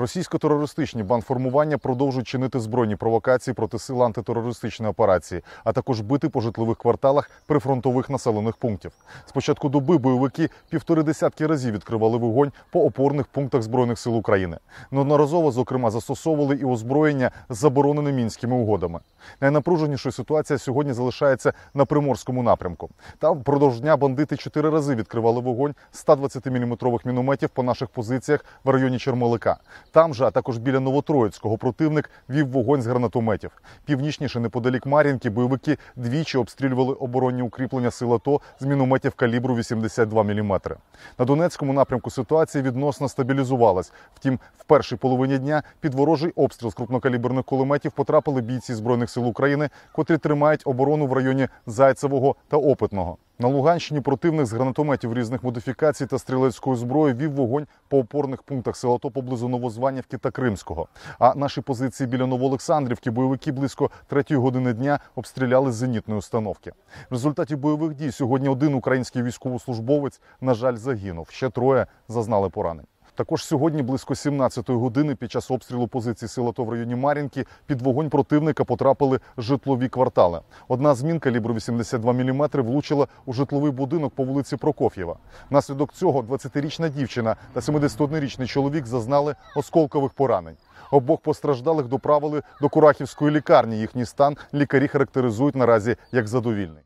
Російсько-терористичні бандформування продовжують чинити збройні провокації проти сил антитерористичної операції, а також бити по житлових кварталах прифронтових населених пунктів. З початку доби бойовики півтори десятки разів відкривали вогонь по опорних пунктах збройних сил України. Неодноразово, зокрема, застосовували і озброєння заборонене мінськими угодами. Найнапруженішою ситуація сьогодні залишається на приморському напрямку. Там впродовж дня бандити чотири рази відкривали вогонь з 120-мм мінометів по наших позиціях в районі Чермолика. Там же, а також біля Новотроїцького, противник вів вогонь з гранатометів. Північніше, неподалік Мар'їнки, бойовики двічі обстрілювали оборонні укріплення сил АТО з мінометів калібру 82 мм. На Донецькому напрямку ситуація відносно стабілізувалась. Втім, в першій половині дня під ворожий обстріл з крупнокаліберних кулеметів потрапили бійці збройних сил України, котрі тримають оборону в районі Зайцевого та Опитного. На Луганщині противник з гранатометів різних модифікацій та стрілецької зброї вів вогонь по опорних пунктах села то поблизу Новозванівки та Кримського. А наші позиції біля Новоолександрівки бойовики близько третьої години дня обстріляли з зенітної установки. В результаті бойових дій сьогодні один український військовослужбовець, на жаль, загинув. Ще троє зазнали поранень. Також сьогодні близько 17-ї години під час обстрілу позицій сил АТО в районі Мар'їнки під вогонь противника потрапили житлові квартали. Одна з мін калібру 82 мм влучила у житловий будинок по вулиці Прокоф'єва. Внаслідок цього 20-річна дівчина та 71-річний чоловік зазнали осколкових поранень. Обох постраждалих доправили до Курахівської лікарні. Їхній стан лікарі характеризують наразі як задовільний.